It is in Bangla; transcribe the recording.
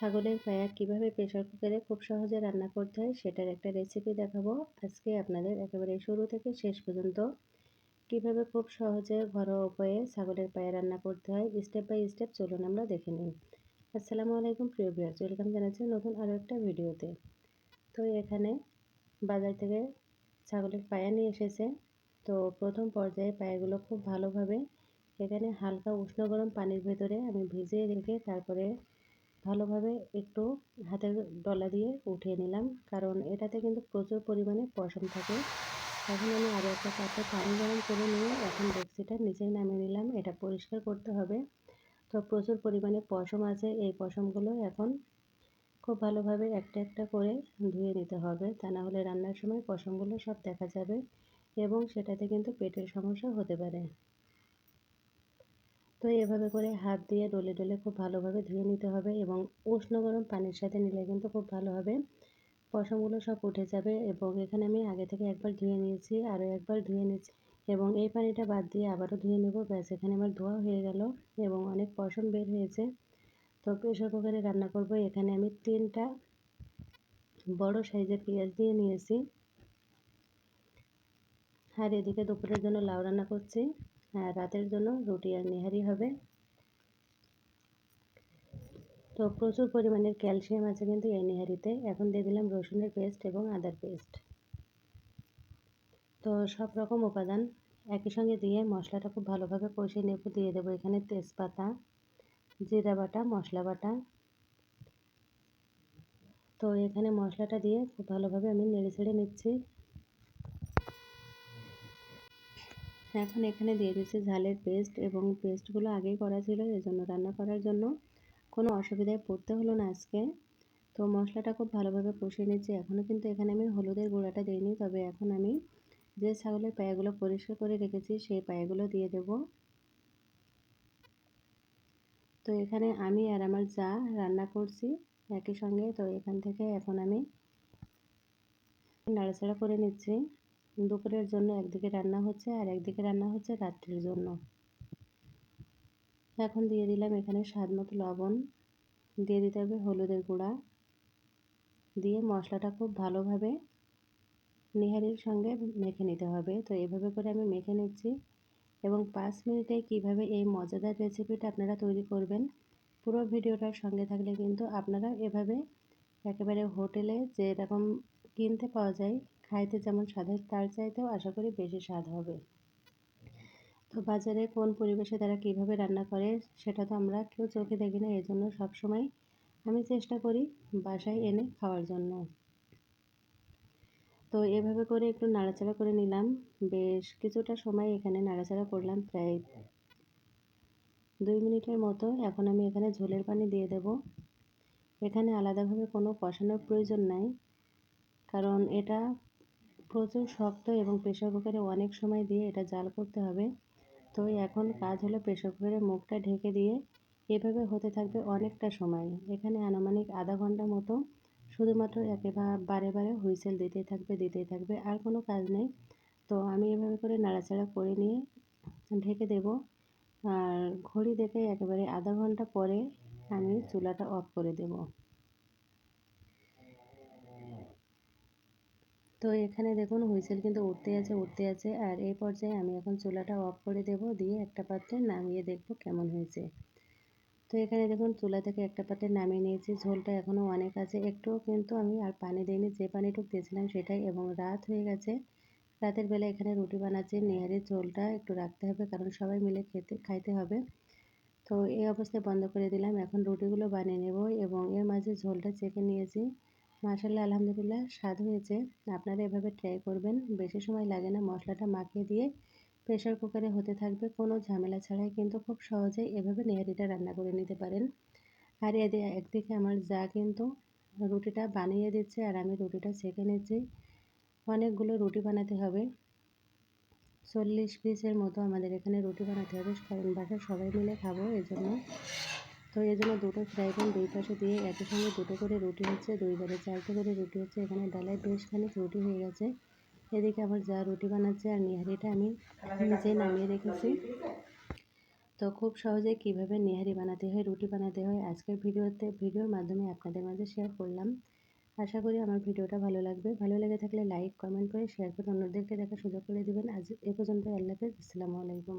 ছাগলের পায়া কীভাবে প্রেশার কুকারে খুব সহজে রান্না করতে হয় সেটার একটা রেসিপি দেখাবো। আজকে আপনাদের একেবারে শুরু থেকে শেষ পর্যন্ত কীভাবে খুব সহজে ঘরোয়া উপায়ে ছাগলের পায়া রান্না করতে হয় স্টেপ বাই স্টেপ চলুন আমরা দেখে নিই। আসসালামু আলাইকুম প্রিয় ভিউয়ার্স ওয়েলকাম জানাচ্ছি নতুন আরও একটা ভিডিওতে। তো এখানে বাজার থেকে ছাগলের পায়া নিয়ে এসেছে। তো প্রথম পর্যায়ে পায়াগুলো খুব ভালোভাবে এখানে হালকা উষ্ণ গরম পানির ভেতরে আমি ভিজিয়ে রেখে তারপরে ভালোভাবে একটু হাতের ডলা দিয়ে উঠিয়ে নিলাম, কারণ এটাতে কিন্তু প্রচুর পরিমাণে পশম থাকে। এখন আমি আরও একটা পাত্রে পানি গরম করে নিয়ে এখন ডেক্সিটা নিচেই নামিয়ে নিলাম, এটা পরিষ্কার করতে হবে। তো প্রচুর পরিমাণে পশম আছে, এই পশমগুলো এখন খুব ভালোভাবে একটা একটা করে ধুয়ে নিতে হবে, তা না হলে রান্নার সময় পশমগুলো সব দেখা যাবে এবং সেটাতে কিন্তু পেটের সমস্যা হতে পারে। তো এভাবে করে হাত দিয়ে ডলে ডলে খুব ভালোভাবে ধুয়ে নিতে হবে এবং উষ্ণ গরম পানির সাথে নিলে কিন্তু খুব ভালো হবে। পশমগুলো সব উঠে যাবে এবং এখানে আমি আগে থেকে একবার ধুয়ে নিয়েছি, আরও একবার ধুয়ে নিয়েছি এবং এই পানিটা বাদ দিয়ে আবারও ধুয়ে নেব। ব্যাস, এখানে আমার ধোয়া হয়ে গেল এবং অনেক পশম বের হয়েছে। তো প্রেশার কুকারে রান্না করব। এখানে আমি তিনটা বড় সাইজের পেঁয়াজ দিয়ে নিয়েছি। আর এদিকে দুপুরের জন্য লাউ রান্না করছি। রাতের জন্য রুটি আর নেহারি হবে। তো প্রচুর পরিমাণের ক্যালসিয়াম আছে কিন্তু এই নেহারিতে। এখন দিয়ে দিলাম রসুনের পেস্ট এবং আদার পেস্ট। তো সব রকম উপাদান একই সঙ্গে দিয়ে মশলাটা খুব ভালোভাবে কষিয়ে নেব। দিয়ে দেবো এখানে তেজপাতা, জিরা বাটা, মশলা বাটা। তো এখানে মশলাটা দিয়ে খুব ভালোভাবে আমি নেড়ে ছেড়ে নিচ্ছি। এখন এখানে দিয়ে দিচ্ছি ঝালের পেস্ট এবং পেস্টগুলো আগেই করা ছিল, এজন্য রান্না করার জন্য কোনো অসুবিধায় পড়তে হলো না আজকে। তো মশলাটা খুব ভালোভাবে কষিয়ে নিচ্ছি। এখনও কিন্তু এখানে আমি হলুদের গুঁড়াটা দিইনি তবে এখন আমি যে ছাগলের পায়াগুলো পরিষ্কার করে রেখেছি সেই পায়াগুলো দিয়ে দেব। তো এখানে আমি আর আমার যা রান্না করছি একই সঙ্গে, তো এখান থেকে এখন আমি নাড়াচাড়া করে নিচ্ছি। দুপুরের জন্য একদিকে রান্না হচ্ছে আর একদিকে রান্না হচ্ছে রাত্রির জন্য। এখন দিয়ে দিলাম এখানে স্বাদ মতো লবণ, দিয়ে দিতে হবে হলুদের গুঁড়া, দিয়ে মশলাটা খুব ভালোভাবে নিহারির সঙ্গে মেখে নিতে হবে। তো এভাবে করে আমি মেখে নিচ্ছি এবং পাঁচ মিনিটে কীভাবে এই মজাদার রেসিপিটা আপনারা তৈরি করবেন, পুরো ভিডিওটার সঙ্গে থাকলে কিন্তু আপনারা এভাবে একেবারে হোটেলে যেরকম কিনতে পাওয়া যায় খাইতে যেমন স্বাদের, তার চাইতেও আশা করি বেশি স্বাদ হবে। তো বাজারে কোন পরিবেশে তারা কীভাবে রান্না করে, সেটা তো আমরা কেউ চোখে দেখি না এই জন্য সবসময় আমি চেষ্টা করি বাসায় এনে খাওয়ার জন্য। তো এভাবে করে একটু নাড়াচাড়া করে নিলাম। বেশ কিছুটা সময় এখানে নাড়াচাড়া করলাম, প্রায় দুই মিনিটের মতো। এখন আমি এখানে ঝোলের পানি দিয়ে দেব। এখানে আলাদাভাবে কোনো কষানোর প্রয়োজন নাই, কারণ এটা প্রচুর শক্ত এবং প্রেশার কুকারে অনেক সময় দিয়ে এটা জাল করতে হবে। তো এখন কাজ হলো প্রেশার কুকারের মুখটা ঢেকে দিয়ে এভাবে হতে থাকবে অনেকটা সময়। এখানে আনুমানিক আধা ঘণ্টা মতো শুধুমাত্র একেবারে বারে হুইসেল দিতেই থাকবে দিতেই থাকবে, আর কোনো কাজ নেই। তো আমি এভাবে করে নাড়াচাড়া করে নিয়ে ঢেকে দেব। আর ঘড়ি দেখে একেবারে আধা ঘণ্টা পরে আমি চুলাটা অফ করে দেব। তো এখানে দেখুন হুইসেল কিন্তু উঠতে আছে উঠতে আছে। আর এই পর্যায়ে আমি এখন চুলাটা অফ করে দেব, দিয়ে একটা পাত্রে নামিয়ে দেখব কেমন হয়েছে। তো এখানে দেখুন চুলা থেকে একটা পাত্রে নামিয়ে নিয়েছি, ঝোলটা এখনও অনেক আছে। একটুও কিন্তু আমি আর পানি দিইনি, যে পানিটুক দিয়েছিলাম সেটাই। এবং রাত হয়ে গেছে, রাতের বেলা এখানে রুটি বানাচ্ছি নেহারির ঝোলটা একটু রাখতে হবে, কারণ সবাই মিলে খেতে, খাইতে হবে। তো এই অবস্থায় বন্ধ করে দিলাম, এখন রুটিগুলো বানিয়ে নেব। এবং এর মাঝে ঝোলটা চেকে নিয়েছি মাসাল্লাহ আলহামদুলিল্লাহ। স্বাদ হয়েছে। আপনারা এভাবে ট্রাই করবেন। বেশি সময় লাগে না মশলাটা মাখিয়ে দিয়ে। প্রেশার কুকারে হতে থাকবে। কোনো ঝামেলা ছাড়াই কিন্তু খুব সহজেই এভাবে নেহারিটা রান্না করে নিতে পারেন। আর এদি, একদিকে আমার যা কিন্তু রুটিটা বানিয়ে দিচ্ছে আর আমি রুটিটা সেঁকে নিচ্ছি। অনেকগুলো রুটি বানাতে হবে। চল্লিশ পিসের মতো আমাদের এখানে রুটি বানাতে হবে। কারণ বাসায় সবাই মিলে খাব, এজন্য। তো এই জন্য দুটো ফ্রাই প্যান দুই পাশে দিয়ে একই সঙ্গে দুটো করে রুটি হচ্ছে, দুইবারে চারটে করে রুটি হচ্ছে। এখানে ডালায় বেশ খানিক রুটি হয়ে গেছে। এদিকে আমার যা রুটি বানাচ্ছে আর নিহারিটা আমি নিজেই নামিয়ে রেখেছি। তো খুব সহজে কীভাবে নিহারি বানাতে হয়, রুটি বানাতে হয়, আজকের ভিডিওতে, ভিডিওর মাধ্যমে আপনাদের মাঝে শেয়ার করলাম। আশা করি আমার ভিডিওটা ভালো লাগবে। ভালো লেগে থাকলে লাইক কমেন্ট করে শেয়ার করে অন্যদেরকে দেখার সুযোগ করে দেবেন। আজ এ পর্যন্ত আল্লাহ হাফেজ। আসসালামু আলাইকুম।